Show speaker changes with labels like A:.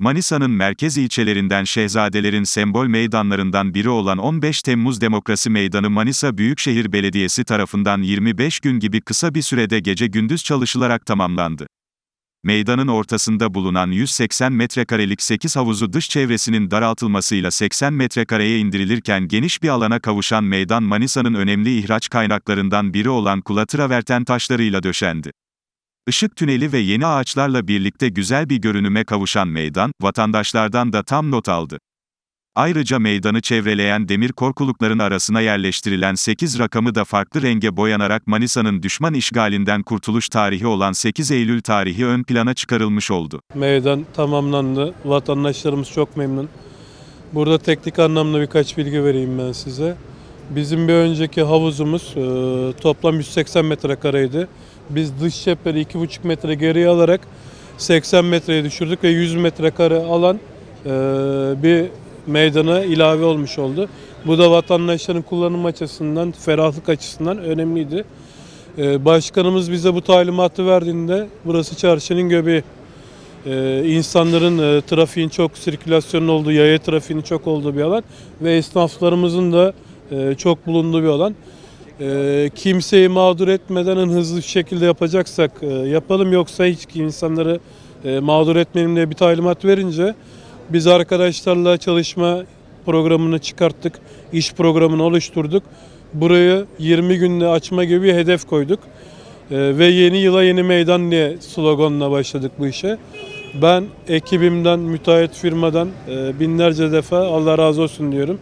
A: Manisa'nın merkez ilçelerinden Şehzadelerin sembol meydanlarından biri olan 15 Temmuz Demokrasi Meydanı Manisa Büyükşehir Belediyesi tarafından 25 gün gibi kısa bir sürede gece gündüz çalışılarak tamamlandı. Meydanın ortasında bulunan 180 metrekarelik 8 havuzu dış çevresinin daraltılmasıyla 80 metrekareye indirilirken geniş bir alana kavuşan meydan Manisa'nın önemli ihraç kaynaklarından biri olan kula traverten taşlarıyla döşendi. Işık tüneli ve yeni ağaçlarla birlikte güzel bir görünüme kavuşan meydan, vatandaşlardan da tam not aldı. Ayrıca meydanı çevreleyen demir korkulukların arasına yerleştirilen 8 rakamı da farklı renge boyanarak Manisa'nın düşman işgalinden kurtuluş tarihi olan 8 Eylül tarihi ön plana çıkarılmış oldu.
B: Meydan tamamlandı. Vatandaşlarımız çok memnun. Burada teknik anlamda birkaç bilgi vereyim ben size. Bizim bir önceki havuzumuz e, toplam 180 metrekareydi. Biz dış çeperi 2,5 metre geriye alarak 80 metreye düşürdük ve 100 metrekare alan e, bir meydana ilave olmuş oldu. Bu da vatandaşların kullanım açısından, ferahlık açısından önemliydi. E, Başkanımız bize bu talimatı verdiğinde burası çarşının göbeği. Ee, insanların e, trafiğin çok sirkülasyonun olduğu, yaya trafiğinin çok olduğu bir alan ve esnaflarımızın da e, çok bulunduğu bir alan. E, kimseyi mağdur etmeden en hızlı bir şekilde yapacaksak e, yapalım yoksa hiç insanları e, mağdur etmeyelim diye bir talimat verince biz arkadaşlarla çalışma programını çıkarttık, iş programını oluşturduk. Burayı 20 günde açma gibi bir hedef koyduk. Ee, ve yeni yıla yeni meydan diye sloganla başladık bu işe. Ben ekibimden, müteahhit firmadan e, binlerce defa Allah razı olsun diyorum.